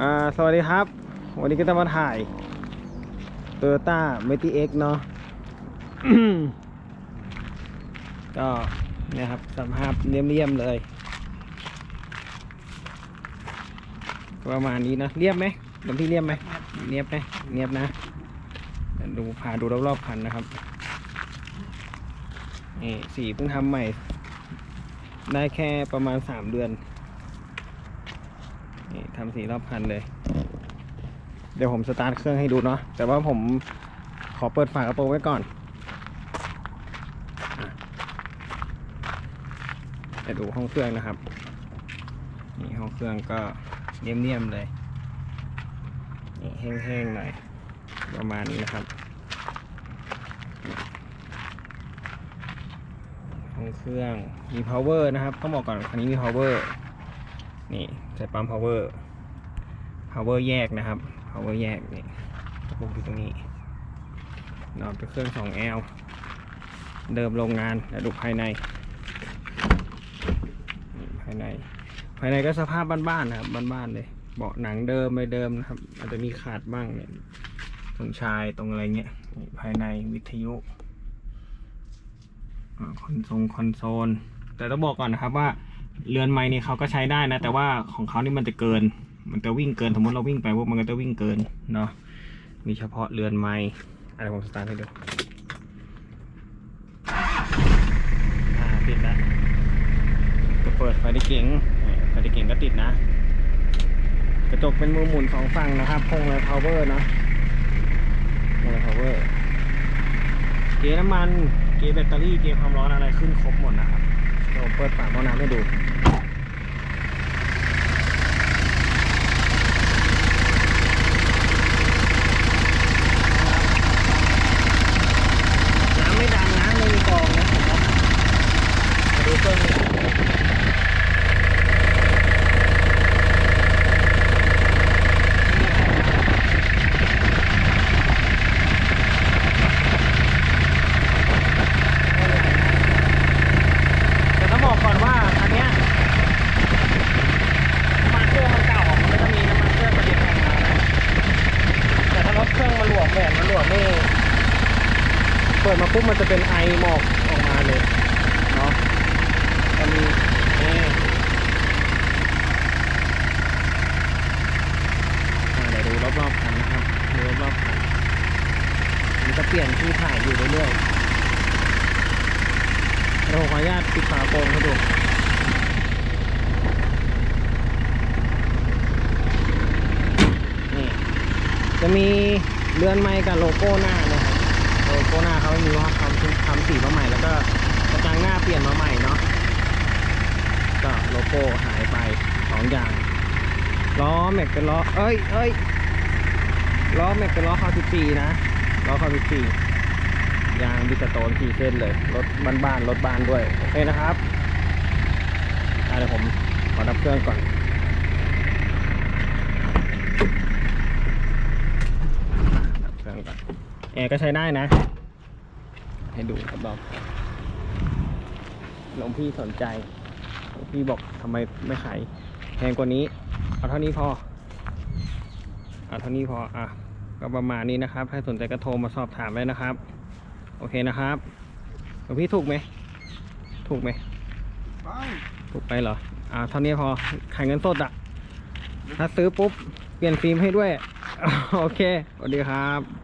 อ่าสวัสดีครับ วันนี้ก็จะมาถ่าย Toyota m e t i X เนาะก็เนี่ยครับสภาพเรียมๆเลย ประมาณนี้นะเรียบไหมเดี๋ยวพี่เรียบไหมเรียบไหมเรียบนะดูพาดูรอบๆคันนะครับนี่สีเพิ่งทำใหม่ ได้แค่ประมาณสามเดือน นี่ทำสีรอบคันเลย เดี๋ยวผมสตาร์ทเครื่องให้ดูเนาะแต่ว่าผมขอเปิดฝากระโปรงไว้ก่อนอะดูห้องเครื่องนะครับ นี่ห้องเครื่องก็เนียมๆเลยนี่แห้งๆหน่อยประมาณนี้นะครับ ห้องเครื่องมี power นะครับ ต้องบอกก่อนคันนี้มี power นี่ใส่ปั๊ม power power แยกนะครับ power แยกนี่ตะปุกอยู่ตรงนี้นอนเป็นเครื่อง 2L เดิมโรงงานแล้วดูภายในภายใน ภายในก็สภาพบ้านๆนะครับบ้านๆเลยเบาะหนังเดิมไม่เดิมนะครับ อาจจะมีขาดบ้างเนี่ยตรงชายตรงอะไรเงี้ยภายในวิทยุคอนโซลคอนโซลแต่ต้องบอกก่อนนะครับว่า เรือนไม้นี่เขาก็ใช้ได้นะ แต่ว่าของเขานี่มันจะเกิน มันจะวิ่งเกิน สมมติเราวิ่งไปพวกมันก็จะวิ่งเกินเนาะ มีเฉพาะเรือนไม้อะไรผมสตาร์ทให้ดูติดแล้วจะเปิดไฟได้เก่งไฟได้เก่งก็ติดนะ กระจกเป็นมือหมุนสองฝั่งนะครับพงเลยพาวเวอร์นะพงเลยพาวเวอร์ เกียร์น้ำมัน เกียร์แบตเตอรี่ เกียร์ความร้อนอะไรขึ้นครบหมดนะครับ ผมเปิดฝาหม้อน้ำให้ดูน้ำไม่ดังนะไม่มีกองนะมาดูเครื่องนี้แต่ต้องบอกก่อนว่าอันเนี้ยน้ำมันเครื่องมันเก่ามันก็จะมีน้ำมันเครื่องประดิษฐ์แพงมานะแต่ถ้ารถเครื่องมันหลวมแหวนมันหลวมนี่ เปิดมาปุ๊บมันจะเป็นไอหมอกออกมาเลยเนาะจะมีนี่เดี๋ยวดูรอบๆคันนะครับดูรอบๆคันมันจะเปลี่ยนที่ถ่ายอยู่เรื่อยๆเราขออนุญาตปิดฝาโปรงให้ดูนี่จะมีเรือนไม้กับโลโก้หน้านะครับ โลโก้หน้าเขาไม่มีว่าทำทำสีมาใหม่แล้วก็กระจังหน้าเปลี่ยนมาใหม่เนาะก็โลโก้หายไปสองอย่างล้อแม็กเป็นล้อเอ้ยเอ้ยล้อแม็กเป็นล้อคาสิบสี่นะล้อคาสิบสี่ยางบิสโตนสี่เส้นเลยรถบ้านๆรถบ้านด้วยโอเคนะครับเดี๋ยวผมขอดับเครื่องก่อนดับเครื่องก่อน แอร์ก็ใช้ได้นะ ให้ดูครับบอกหลวงพี่สนใจหลวงพี่บอกทำไมไม่ขายแพงกว่านี้ เอาเท่านี้พอ เอาเท่านี้พอ อะ ก็ประมาณนี้นะครับ ถ้าสนใจก็โทรมาสอบถามได้นะครับ โอเคนะครับหลวงพี่ถูกไหม ถูกไหมไถูกไปเหรอ อ่า เท่านี้พอ ขายเงินสดอะถ้าซื้อปุ๊บ เปลี่ยนฟิล์มให้ด้วย โอเค สวัสดีครับ